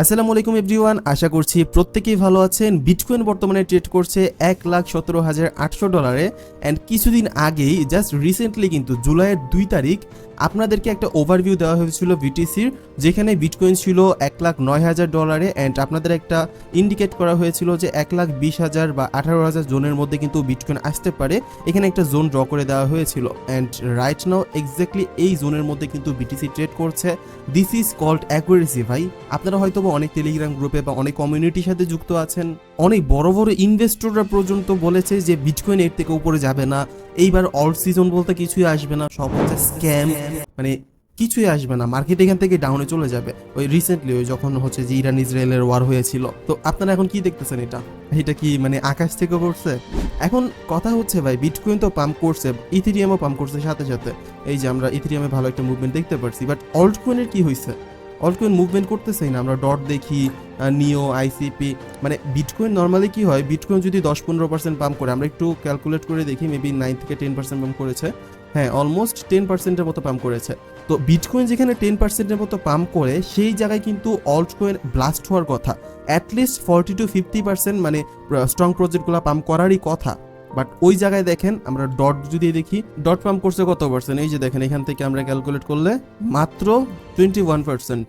আসসালামু আলাইকুম এভরিওয়ান, আশা করছি প্রত্যেকেই ভালো আছেন। বিটকয়েন বর্তমানে ট্রেড করছে এক লাখ সতেরো হাজার আটশো ডলারে। অ্যান্ড কিছুদিন আগেই জাস্ট রিসেন্টলি কিন্তু জুলাইয়ের দুই তারিখ আপনাদেরকে একটা ওভারভিউ দেওয়া হয়েছিল বিটিসির যেখানে বিটকয়েন ছিল এক লাখ নয় হাজার ডলারে অ্যান্ড আপনাদের একটা ইন্ডিকেট করা হয়েছিল যে এক লাখ বিশ হাজার বা আঠারো হাজার জোনের মধ্যে কিন্তু বিটকয়েন আসতে পারে। এখানে একটা জোন ড্র করে দেওয়া হয়েছিল। অ্যান্ড রাইট নাও এক্স্যাক্টলি এই জোনের মধ্যে কিন্তু বিটিসি ট্রেড করছে। দিস ইজ কল্ড অ্যাকুরেসি ভাই। আপনারা হয়তো অনেক টেলিগ্রাম গ্রুপে বা অনেক কমিউনিটির সাথে যুক্ত আছেন। অনেক বড় বড় ইনভেস্টররা পর্যন্ত বলেছে যে বিটকয়েন এর থেকে উপরে যাবে না। এইবার অল সিজন বলতে কিছুই আসবে না। সব হচ্ছে স্ক্যাম মানে কিছুই আসবে না মার্কেট এখান থেকে ডাউনে চলে যাবে। ওই রিসেন্টলি ওই যখন হচ্ছে যে ইরান ইসরায়েলের ওয়ার হয়েছিল। তো আপনারা এখন কি দেখতেছেন এটা? এটা কি মানে আকাশ থেকে পড়ছে এখন কথা হচ্ছে ভাই বিটকয়েন তো পাম্প করছে ইথিরিয়ামও পাম্প করছে সাথে সাথে। এই যে আমরা ইথিরিয়ামে ভালো একটা মুভমেন্ট দেখতে পারছি বাট অল্ট কয়েনের কি হয়েছে অল্ট কয়েন মুভমেন্ট করতেছেই না, আমরা ডট দেখি নিও আইসিপি মানে বিটকয়েন নর্মালি কি হয় বিটকয়েন যদি দশ পনেরো পার্সেন্ট পাম্প করে, আমরা একটু ক্যালকুলেট করে দেখি মেবি নাইন থেকে টেন পার্সেন্ট পাম্প করেছে। হ্যাঁ অলমোস্ট টেন পার্সেন্টের মতো পাম্প করেছে। তো বিটকয়েন যেখানে টেন পার্সেন্টের মতো পাম্প করে, সেই জায়গায় কিন্তু অল্ট কয়েন ব্লাস্ট হওয়ার কথা। At least forty to fifty percent মানে স্ট্রং প্রজেক্টগুলো পাম্প করারই কথা। বাট ওই জায়গায় দেখেন, আমরা ডট যদি দেখি ডট পাম্প করছে কত পার্সেন্ট এই যে দেখেন, এখান থেকে আমরা ক্যালকুলেট করলে মাত্র twenty one percent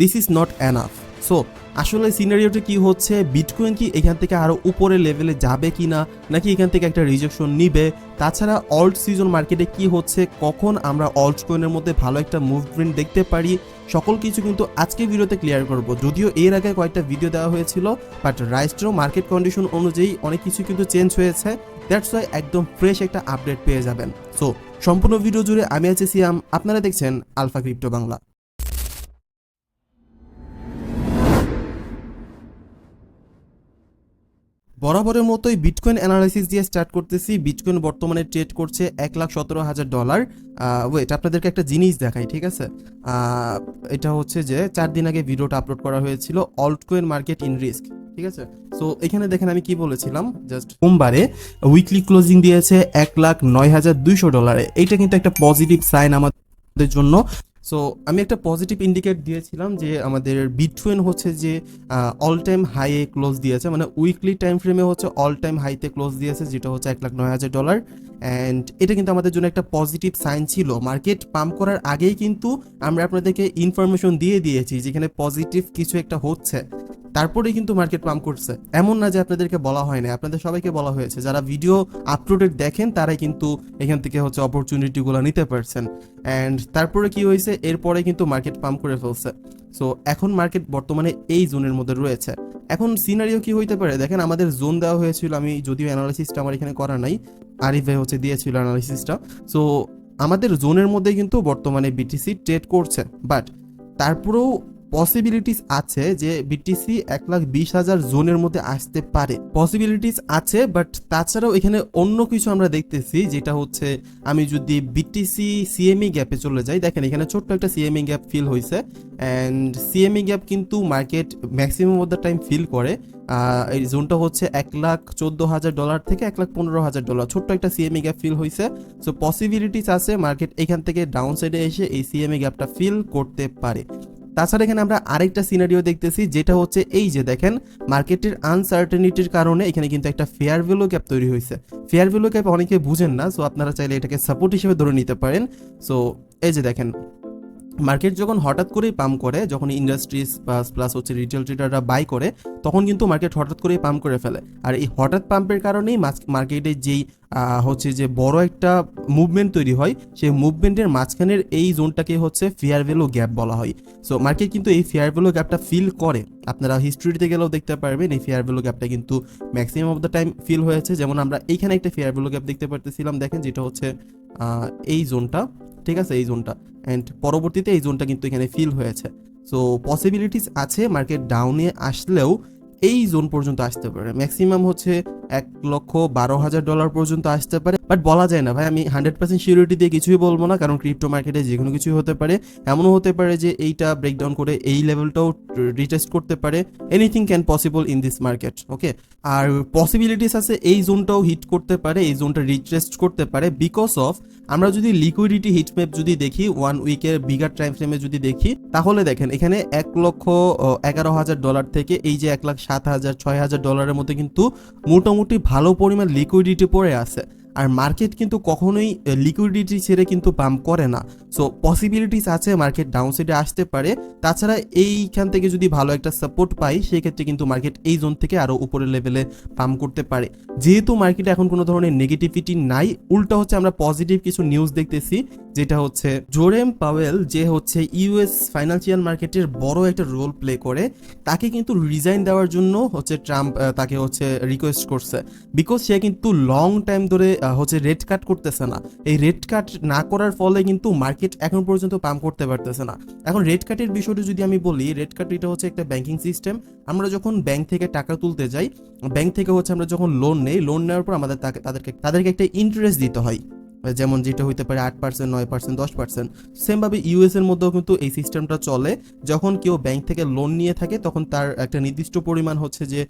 this is not enough so আসলে সিনারিওটা কি হচ্ছে? বিটকয়েন কি এখান থেকে আরও উপরে লেভেলে যাবে কি না নাকি এখান থেকে একটা রিজেকশন নিবে? তাছাড়া অল্ট সিজন মার্কেটে কি হচ্ছে? কখন আমরা অল্ট কয়েনের মধ্যে ভালো একটা মুভমেন্ট দেখতে পারি? সকল কিছু কিন্তু আজকে ভিডিওতে ক্লিয়ার করব। যদিও এর আগে কয়েকটা ভিডিও দেওয়া হয়েছিল বাট রাইস্ট্রো মার্কেট কন্ডিশন অনুযায়ী অনেক কিছু কিন্তু চেঞ্জ হয়েছে। দ্যাটস ওয়াই একদম ফ্রেশ একটা আপডেট পেয়ে যাবেন। সো সম্পূর্ণ ভিডিও জুড়ে আমি আছি সিয়াম। আপনারা দেখছেন আলফা ক্রিপ্টো বাংলা বরাবরের মতোই বিটকয়েন অ্যানালাইসিস দিয়ে স্টার্ট করতেছি। বিটকয়েন বর্তমানে ট্রেড করছে এক লাখ সতেরো হাজার ডলার ওয়েট আপনাদেরকে একটা জিনিস দেখাই, ঠিক আছে? এটা হচ্ছে যে চার দিন আগে ভিডিওটা আপলোড করা হয়েছিল অল্টকয়েন মার্কেট ইন রিস্ক ঠিক আছে? সো এখানে দেখেন আমি কি বলেছিলাম? জাস্ট সোমবারে উইকলি ক্লোজিং দিয়েছে এক লাখ নয় হাজার দুইশো ডলারে এইটা কিন্তু একটা পজিটিভ সাইন আমাদের জন্য। সো আমি একটা পজিটিভ ইন্ডিকেট দিয়েছিলাম যে আমাদের বিটুয়েন হচ্ছে যে অল টাইম হাইয়ে ক্লোজ দিয়েছে। মানে উইকলি টাইম ফ্রেমে হচ্ছে অল টাইম হাইতে ক্লোজ দিয়েছে, যেটা হচ্ছে এক লাখ নয় হাজার ডলার অ্যান্ড এটা কিন্তু আমাদের জন্য একটা পজিটিভ সাইন ছিল। মার্কেট পাম্প করার আগেই কিন্তু আমরা আপনাদেরকে ইনফরমেশন দিয়ে দিয়েছি যেখানে পজিটিভ কিছু একটা হচ্ছে। তারপরে কিন্তু মার্কেট পাম্প করছে। এমন না যে আপনাদেরকে বলা হয় না আপনাদের সবাইকে বলা হয়েছে। যারা ভিডিও আপলোডেড দেখেন, তারাই কিন্তু এখান থেকে হচ্ছে অপরচুনিটিগুলো নিতে পারছেন। অ্যান্ড তারপরে কি হয়েছে? এরপরে কিন্তু মার্কেট পাম্প করে ফেলছে। সো এখন মার্কেট বর্তমানে এই জোনের মধ্যে রয়েছে। এখন সিনারিও কি হইতে পারে? দেখেন, আমাদের জোন দেওয়া হয়েছিল, আমি যদিও অ্যানালাইসিসটা আমার এখানে করা নাই, আরিফ ভাই হচ্ছে দিয়েছিল অ্যানালাইসিসটা সো আমাদের জোনের মধ্যে কিন্তু বর্তমানে বিটিসি ট্রেড করছে। বাট তারপরেও পসিবিলিটিস আছে যে বিটিসি এক লাখ বিশ হাজার জোনের মধ্যে আসতে পারে। পসিবিলিটিস আছে বাট তাছাড়াও এখানে অন্য কিছু আমরা দেখতেছি, যেটা হচ্ছে আমি যদি বিটিসি সিএমই গ্যাপে চলে যাই, দেখেন এখানে ছোট্ট একটা সিএমই গ্যাপ ফিল হয়েছে অ্যান্ড সিএমই গ্যাপ কিন্তু market maximum of the time fill করে। এই জোনটা হচ্ছে এক লাখ চোদ্দ হাজার ডলার থেকে এক লাখ পনেরো হাজার ডলার ছোট্ট একটা সিএমই গ্যাপ ফিল হয়েছে সো পসিবিলিটিস আছে মার্কেট এখান থেকে ডাউন সাইডে এসে এই সিএমই গ্যাপটা ফিল করতে পারে। তাছাড়া এখানে আমরা আরেকটা সিনারিও দেখতেছি, যেটা হচ্ছে এই যে দেখেন মার্কেটের আনসার্টেনিটির কারণে এখানে কিন্তু একটা ফেয়ার ভ্যালু ক্যাপ তৈরি হয়েছে। ফেয়ার ভ্যালু গ্যাপ অনেকে বুঝেন না সো আপনারা চাইলে এটাকে সাপোর্ট হিসেবে ধরে নিতে পারেন। সো এই যে দেখেন মার্কেট যখন হঠাৎ করেই পাম্প করে, যখন ইন্ডাস্ট্রিজ প্লাস প্লাস হচ্ছে রিটেল ট্রেডাররা বাই করে, তখন কিন্তু মার্কেট হঠাৎ করেই পাম্প করে ফেলে। আর এই হঠাৎ পাম্পের কারণেই মার্কেটে যেই হচ্ছে যে বড় একটা মুভমেন্ট তৈরি হয়, সেই মুভমেন্টের মাঝখানের এই জোনটাকে হচ্ছে ফেয়ার ভ্যালু গ্যাপ বলা হয়। সো মার্কেট কিন্তু এই ফেয়ার ভ্যালু গ্যাপটা ফিল করে। আপনারা হিস্ট্রিতে গেলেও দেখতে পারবেন, এই ফেয়ার ভ্যালু গ্যাপটা কিন্তু maximum of the time fill হয়েছে। যেমন আমরা এইখানে একটা ফেয়ার ভ্যালু গ্যাপ দেখতে পারতেছিলাম, দেখেন যেটা হচ্ছে এই জোনটা। ঠিক আছে, এই জোনটা অ্যান্ড পরবর্তীতে এই জোনটা কিন্তু এখানে ফিল হয়েছে। সো পসিবিলিটিস আছে মার্কেট ডাউনে আসলেও এই জোন পর্যন্ত আসতে পারে। ম্যাক্সিমাম হচ্ছে এক লক্ষ বারো হাজার ডলার পর্যন্ত আসতে পারে। বাট বলা যায় না, ভাই, আমি হান্ড্রেড পার্সেন্ট সিউরিটি দিয়ে কিছুই বলব না, কারণ ক্রিপ্টো মার্কেটে যে কোনো কিছুই হতে পারে। এমনও হতে পারে যে এইটা ব্রেকডাউন করে এই লেভেলটাও রিটেস্ট করতে পারে। Anything can possible in this market okay R possibilities আছে, এই জোনটাও হিট করতে পারে, এই জোনটা রিটেস্ট করতে পারে। বিকজ অফ আমরা যদি লিকুইডিটি হিট ম্যাপ যদি দেখি ওয়ান উইকের বিগার টাইম ফ্রেমে যদি দেখি, তাহলে দেখেন, এখানে এক লক্ষ, এগারো হাজার ডলার থেকে এই যে এক লাখ সাত হাজার, ছয় হাজার ডলারের মধ্যে কিন্তু মোটামুটি ভালো পরিমাণ লিকুইডিটি পড়ে আছে। আর মার্কেট কিন্তু কখনোই লিকুইডিটি ছেড়ে কিন্তু পাম্প করে না। সো পসিবিলিটিস আছে মার্কেট ডাউন সাইডে আসতে পারে। তাছাড়া এইখান থেকে যদি ভালো একটা সাপোর্ট পাই, সেক্ষেত্রে কিন্তু মার্কেট এই জোন থেকে আরও উপরের লেভেলে পাম্প করতে পারে। যেহেতু মার্কেটে এখন কোনো ধরনের নেগেটিভিটি নাই, উল্টা হচ্ছে আমরা পজিটিভ কিছু নিউজ দেখতেছি, যেটা হচ্ছে জোরেম পাওয়েল যে হচ্ছে ইউএস ফাইন্যান্সিয়াল মার্কেটের বড় একটা রোল প্লে করে, তাকে কিন্তু রিজাইন দেওয়ার জন্য হচ্ছে ট্রাম্প তাকে হচ্ছে রিকোয়েস্ট করছে। বিকজ সে কিন্তু লং টাইম ধরে হচ্ছে রেড কাট করতেছে না। এই রেড কাট না করার ফলে কিন্তু মার্কেট এখন পর্যন্ত পাম্প করতে পারতেছে না। এখন রেড কাটের বিষয়টি যদি আমি বলি রেড কাট এটা হচ্ছে একটা ব্যাংকিং সিস্টেম আমরা যখন ব্যাংক থেকে টাকা তুলতে যাই ব্যাংক থেকে হচ্ছে আমরা যখন লোন নেই লোন নেওয়ার পর আমাদের তাদেরকে তাদেরকে একটা ইন্টারেস্ট দিতে হয়। যেমন যেটা হইতে পারে আট পার্সেন্ট নয় পার্সেন্ট দশ পার্সেন্ট সেমভাবে ইউএস এর মধ্যেও কিন্তু এই সিস্টেমটা চলে। যখন কেউ ব্যাংক থেকে লোন নিয়ে থাকে, তখন তার একটা নির্দিষ্ট পরিমাণ হচ্ছে যে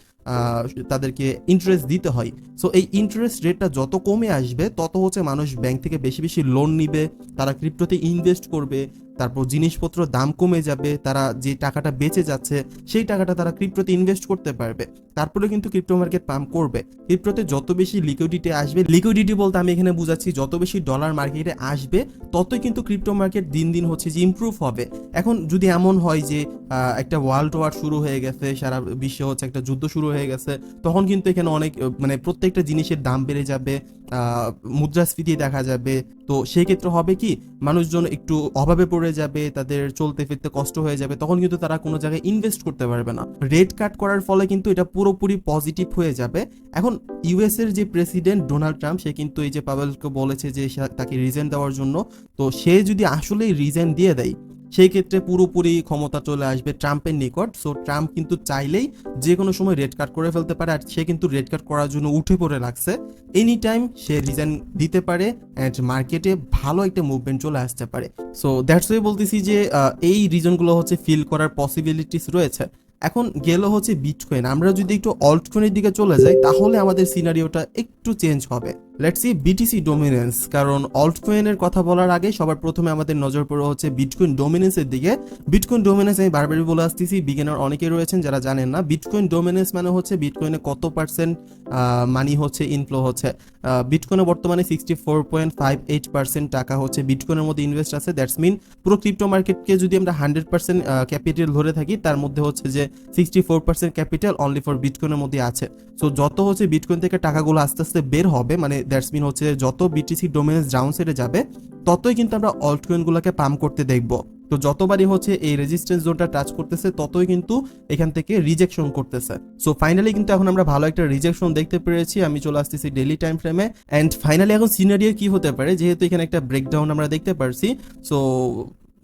তাদেরকে ইন্টারেস্ট দিতে হয়। সো এই ইন্টারেস্ট রেটটা যত কমে আসবে, তত হচ্ছে মানুষ ব্যাংক থেকে বেশি বেশি লোন নিবে, তারা ক্রিপ্টোতে ইনভেস্ট করবে তারপর জিনিসপত্র দাম কমে যাবে, তারা যে টাকাটা বেঁচে যাচ্ছে, সেই টাকাটা তারা ক্রিপ্টোতে ইনভেস্ট করতে পারবে। তারপরে কিন্তু ক্রিপ্টো মার্কেট পাম্প করবে। ক্রিপ্টোতে যত বেশি লিকুইডিটি আসবে লিকুইডিটি বলতে আমি এখানে বুঝাচ্ছি, যত বেশি ডলার মার্কেটে আসবে, ততই কিন্তু ক্রিপ্টো মার্কেট দিন দিন হচ্ছে যে ইমপ্রুভ হবে। এখন যদি এমন হয় যে একটা ওয়ার্ল্ড ওয়ার শুরু হয়ে গেছে, সারা বিশ্বে হচ্ছে একটা যুদ্ধ শুরু হয়ে গেছে, তখন কিন্তু এখানে অনেক মানে প্রত্যেকটা জিনিসের দাম বেড়ে যাবে মুদ্রাস্ফীতি দেখা যাবে। তো সেই ক্ষেত্রে হবে কি, মানুষজন একটু অভাবে পড়ে যাবে, তাদের চলতে ফিরতে কষ্ট হয়ে যাবে, তখন কিন্তু তারা কোনো জায়গায় ইনভেস্ট করতে পারবে না। রেড কাট করার ফলে কিন্তু এটা পুরোপুরি পজিটিভ হয়ে যাবে। এখন ইউএস এর যে প্রেসিডেন্ট ডোনাল্ড ট্রাম্প সে কিন্তু এই যে পাবেলকে বলেছে যে তাকে রিজেন দেওয়ার জন্য, তো সে যদি আসলেই রিজেন দিয়ে দেয় সেই ক্ষেত্রে পুরোপুরি ক্ষমতা চলে আসবে ট্রাম্পের নিকট। সো ট্রাম্প কিন্তু চাইলেই যে কোনো সময় রেড কার্ড করে ফেলতে পারে, আর সে কিন্তু রেড কার্ড করার জন্য উঠে পড়ে লাগছে। এনি টাইম সে রিজাইন দিতে পারে অ্যান্ড মার্কেটে ভালো একটা মুভমেন্ট চলে আসতে পারে। সো দ্যাটস ওয়ে বলতেছি যে এই রিজনগুলো হচ্ছে ফিল করার পসিবিলিটিস রয়েছে। এখন গেল হচ্ছে বিটকয়েন আমরা যদি একটু অল্ট কয়েনের দিকে চলে যাই, তাহলে আমাদের সিনারিওটা একটু চেঞ্জ হবে। লেটস সি বিটিসি ডোমিনেন্স কারণ অল্ট কয়েনের কথা বলার আগে সবার প্রথমে আমাদের নজর পড়ে হচ্ছে বিটকয়েন ডোমিনেন্সের দিকে। বিটকয়েন ডোমিনেন্স আমি বারবারই বলে আসতেছি বিগিনার অনেকে রয়েছেন যারা জানেন না। বিটকয়েন ডোমিনেন্স মানে হচ্ছে বিটকয়েনে কত পার্সেন্ট মানি হচ্ছে ইনফ্লো হচ্ছে। বিটকয়েনে বর্তমানে sixty four point five eight percent টাকা হচ্ছে। বিটকয়েনের মধ্যে ইনভেস্ট আছে দ্যাটস মিন পুরো ক্রিপ্টো মার্কেটকে যদি আমরা হান্ড্রেড পার্সেন্ট ক্যাপিটাল ধরে থাকি, তার মধ্যে হচ্ছে যে sixty four percent capital only for বিটকয়েনের মধ্যে আছে। সো যত হচ্ছে বিটকয়েন থেকে টাকাগুলো আস্তে আস্তে বের হবে মানে দ্যাটস মিন হচ্ছে যত বিটিসি ডোমিনেন্স ডাউন সাইডে যাবে, ততই কিন্তু আমরা অল্ট কয়েনগুলোকে পাম্প করতে দেখব। তো যতবারই হচ্ছে এই রেজিস্ট্যান্স জোনটা টাচ করতেছে, ততই কিন্তু এখান থেকে রিজেকশন করতেছে। সো ফাইনালি কিন্তু এখন আমরা ভালো একটা রিজেকশন দেখতে পেরেছি, আমি চলে আসতেছি ডেলি টাইম ফ্রেমে অ্যান্ড ফাইনালি এখন সিনারিও কি হতে পারে, যেহেতু এখানে একটা ব্রেকডাউন আমরা দেখতে পারছি। সো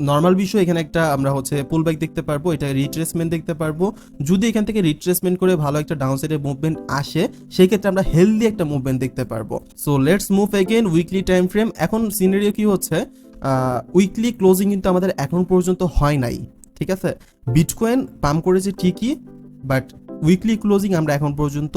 নর্মাল বিষয়, এখানে একটা আমরা হচ্ছে পুল ব্যাক দেখতে পারব, এটা রিট্রেসমেন্ট দেখতে পারব। যদি এখান থেকে রিট্রেসমেন্ট করে ভালো একটা ডাউন সাইডের মুভমেন্ট আসে সেই ক্ষেত্রে আমরা হেলদি একটা মুভমেন্ট দেখতে পারব। So let's move again weekly time frame এখন সিনারিও কি হচ্ছে? উইকলি ক্লোজিং কিন্তু আমাদের এখন পর্যন্ত হয় নাই, ঠিক আছে? বিটকয়েন পাম্প করেছে ঠিকই বাট উইকলি ক্লোজিং আমরা এখন পর্যন্ত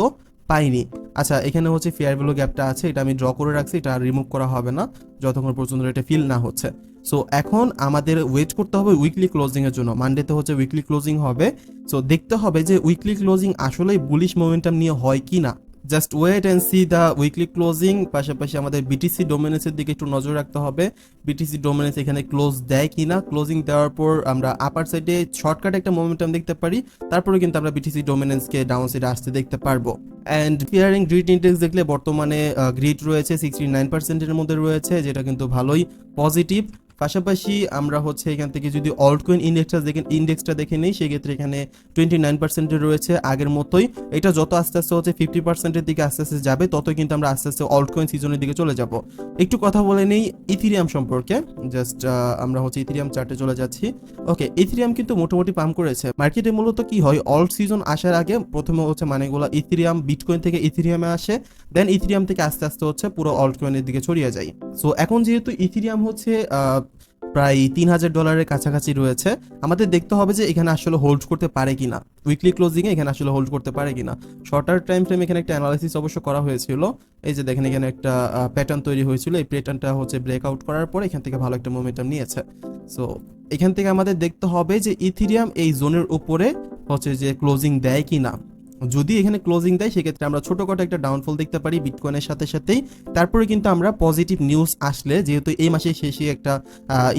পাইনি। আচ্ছা এখানে হচ্ছে ফেয়ার ভ্যালু গ্যাপটা আছে, এটা আমি ড্র করে রাখছি, এটা রিমুভ করা হবে না, যতক্ষণ পর্যন্ত এটা ফিল না হচ্ছে। সো এখন আমাদের ওয়েট করতে হবে উইকলি ক্লোজিংয়ের জন্য মানডেতে হচ্ছে উইকলি ক্লোজিং হবে। সো দেখতে হবে যে উইকলি ক্লোজিং আসলেই বুলিশ মোমেন্টাম নিয়ে হয় কি না just wait and see the weekly closing পাশাপাশি আমাদের বিটিসি ডোমিনেন্সের দিকে একটু নজর রাখতে হবে। বিটিসি ডোমিনেন্স এখানে ক্লোজ দেয় কিনা ক্লোজিং দেওয়ার পর আমরা আপার সাইডে শর্টকাট একটা মোমেন্টাম দেখতে পারি। তারপরে কিন্তু আমরা বিটিসি ডোমিনেন্সকে ডাউন সাইডে আসতে দেখতে পারব। অ্যান্ড ফিয়ারিং গ্রিড ইন্ডেক্স দেখলে বর্তমানে গ্রিড রয়েছে সিক্সটি নাইন পার্সেন্টের মধ্যে রয়েছে, যেটা কিন্তু ভালোই পজিটিভ পাশাপাশি আমরা হচ্ছে এখান থেকে যদি অল্ট কয়েন ইন্ডেক্সটা দেখেন ইন্ডেক্সটা দেখে নিই, সেক্ষেত্রে এখানে টোয়েন্টি নাইন পার্সেন্টের রয়েছে আগের মতোই। এটা যত আস্তে আস্তে হচ্ছে ফিফটি পার্সেন্টের দিকে আস্তে আস্তে যাবে, ততই কিন্তু আমরা আস্তে আস্তে অল্ট কয়েন সিজনের দিকে চলে যাব। একটু কথা বলে নেই ইথিরিয়াম সম্পর্কে। জাস্ট আমরা হচ্ছে ইথিরিয়াম চার্টে চলে যাচ্ছি। ওকে ইথিরিয়াম কিন্তু মোটামুটি পাম্প করেছে। মার্কেটে মূলত কি হয়? অল্ট সিজন আসার আগে প্রথমে হচ্ছে মানেগুলো ইথিরিয়াম বিটকয়েন থেকে ইথিরিয়ামে আসে দেন ইথিরিয়াম থেকে আস্তে আস্তে হচ্ছে পুরো অল্ট কয়েনের দিকে ছড়িয়ে যায়। সো এখন যেহেতু ইথিরিয়াম হচ্ছে প্রায় তিন হাজার ডলারের কাছাকাছি রয়েছে। আমাদের দেখতে হবে যে এখানে আসলে হোল্ড করতে পারে কিনা। উইকলি ক্লোজিংয়ে এখানে আসলে হোল্ড করতে পারে কিনা। শর্টার টাইম ফ্রেম এখানে একটা অ্যানালাইসিস অবশ্য করা হয়েছিল। এই যে দেখেন এখানে একটা প্যাটার্ন তৈরি হয়েছিল। এই প্যাটার্নটা হচ্ছে ব্রেকআউট করার পর এখান থেকে ভালো একটা মোমেন্টাম নিয়েছে। সো এখান থেকে আমাদের দেখতে হবে যে ইথিরিয়াম এই জোনের উপরে হচ্ছে যে ক্লোজিং দেয় কি না যদি এখানে ক্লোজিং দেয়, সেক্ষেত্রে আমরা ছোটখাটো একটা ডাউনফল দেখতে পারি বিটকয়েনের সাথে সাথেই। তারপরে কিন্তু আমরা পজিটিভ নিউজ আসলে, যেহেতু এই মাসের শেষে একটা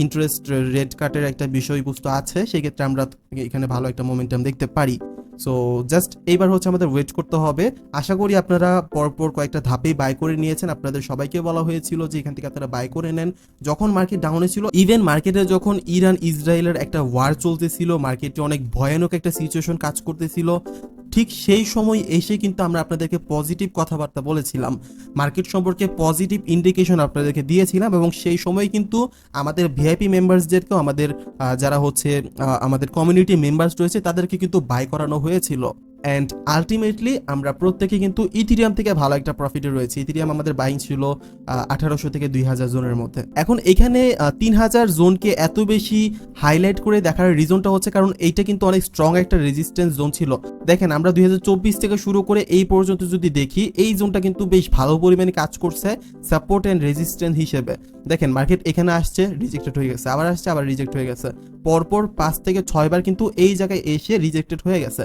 ইন্টারেস্ট রেড কাটের একটা বিষয়বস্তু আছে, সেক্ষেত্রে আমরা এখানে ভালো একটা মোমেন্টাম দেখতে পারি। সো জাস্ট এইবার হচ্ছে আমাদের ওয়েট করতে হবে। আশা করি আপনারা পরপর কয়েকটা ধাপেই বাই করে নিয়েছেন। আপনাদের সবাইকে বলা হয়েছিল যে এখান থেকে আপনারা বাই করে নেন। যখন মার্কেট ডাউনে ছিল ইভেন মার্কেটে যখন ইরান ইসরায়েলের একটা ওয়ার চলতেছিল মার্কেটে অনেক ভয়ানক একটা সিচুয়েশন কাজ করতেছিল। ঠিক সেই সময় এসে কিন্তু আমরা আপনাদেরকে পজিটিভ কথাবার্তা বলেছিলাম। মার্কেট সম্পর্কে পজিটিভ ইন্ডিকেশন আপনাদেরকে দিয়েছিলাম এবং সেই সময় কিন্তু আমাদের ভিআইপি মেম্বার্সদেরকেও আমাদের যারা হচ্ছে আমাদের কমিউনিটি মেম্বার্স রয়েছে তাদেরকে কিন্তু বাই করানো হয়েছিল। অ্যান্ড আলটিমেটলি আমরা প্রত্যেকে কিন্তু ইথিরিয়াম থেকে ভালো একটা প্রফিটে রয়েছে। ইথিরিয়াম আমাদের বাইং ছিল আঠারোশো থেকে দুই হাজার জোনের মধ্যে। এখন এখানে তিন হাজার জোনকে এত বেশি হাইলাইট করে দেখার রিজনটা হচ্ছে কারণ এইটা কিন্তু অনেক স্ট্রং একটা রেজিস্ট্যান্স জোন ছিল। দেখেন, আমরা দুই হাজার চব্বিশ থেকে শুরু করে এই পর্যন্ত যদি দেখি, এই জোনটা কিন্তু বেশ ভালো পরিমাণে কাজ করছে সাপোর্ট অ্যান্ড রেজিস্ট্যান্স হিসেবে। দেখেন মার্কেট এখানে আসছে রিজেক্টেড হয়ে গেছে। আবার আসছে, আবার রিজেক্ট হয়ে গেছে। পরপর পাঁচ থেকে ছয়বার কিন্তু এই জায়গায় এসে রিজেক্টেড হয়ে গেছে।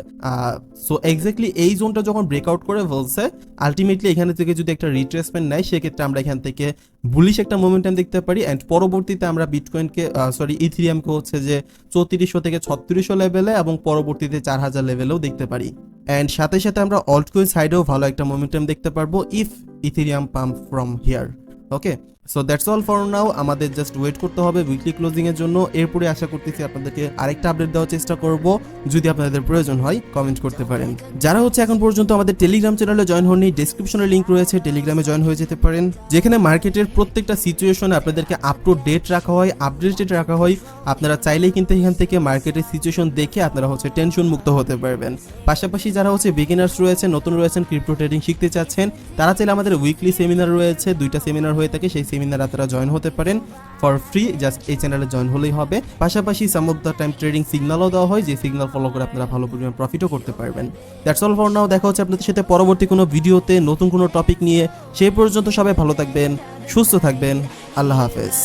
সো এক্স্যাক্টলি এই জোনটা যখন ব্রেকআউট করে বলছে আলটিমেটলি এখানে থেকে যদি একটা রিট্রেসমেন্ট নেয়, সেক্ষেত্রে আমরা এখান থেকে বুলিশ একটা মোমেন্টাম দেখতে পারি অ্যান্ড পরবর্তীতে আমরা বিটকয়েনকে সরি ইথিরিয়ামকে হচ্ছে যে চৌত্রিশশো থেকে ছত্রিশশো লেভেলে এবং পরবর্তীতে চার হাজার লেভেলেও দেখতে পারি। অ্যান্ড সাথে সাথে আমরা অল্টকয়েন সাইডেও ভালো একটা মোমেন্টাম দেখতে পারব if Ethereum pump from here okay so that's all for now আমাদের জাস্ট ওয়েট করতে হবে উইকলি ক্লোজিং এর জন্য। এরপরে আশা করতেছি আপনাদেরকে আরেকটা আপডেট দেওয়ার চেষ্টা করব, যদি আপনাদের প্রয়োজন হয় কমেন্ট করতে পারেন। যারা হচ্ছে এখন পর্যন্ত আমাদের টেলিগ্রাম চ্যানেলে জয়েন হননি ডেসক্রিপশনে লিংক রয়েছে টেলিগ্রামে জয়েন হয়ে যেতে পারেন। যেখানে মার্কেটের প্রত্যেকটা সিচুয়েশনে আপনাদেরকে আপ টু ডেট রাখা হয় আপডেটেড রাখা হয়। আপনারা চাইলেই কিন্তু এখান থেকে মার্কেটের সিচুয়েশন দেখে আপনারা হচ্ছে টেনশন মুক্ত হতে পারবেন। পাশাপাশি যারা হচ্ছে বিগিনার্স রয়েছেন নতুন রয়েছেন ক্রিপ্টো ট্রেডিং শিখতে চাচ্ছেন, তারা চাইলে আমাদের উইকলি সেমিনার রয়েছে। দুইটা সেমিনার হয়ে থাকে, সেই সেমিনার আপনারা জয়েন হতে পারেন। ফর ফ্রি জাস্ট এই চ্যানেলে জয়েন হলেই হবে। পাশাপাশি some of the time trading সিগনালও দেওয়া হয়, যে সিগনাল ফলো করে আপনারা ভালো পরিমাণ প্রফিটও করতে পারবেন। দ্যাটস অল ফর নাও দেখা হচ্ছে আপনাদের সাথে পরবর্তী কোনো ভিডিওতে। নতুন কোনো টপিক নিয়ে। সেই পর্যন্ত সবাই ভালো থাকবেন, সুস্থ থাকবেন। আল্লাহ হাফেজ।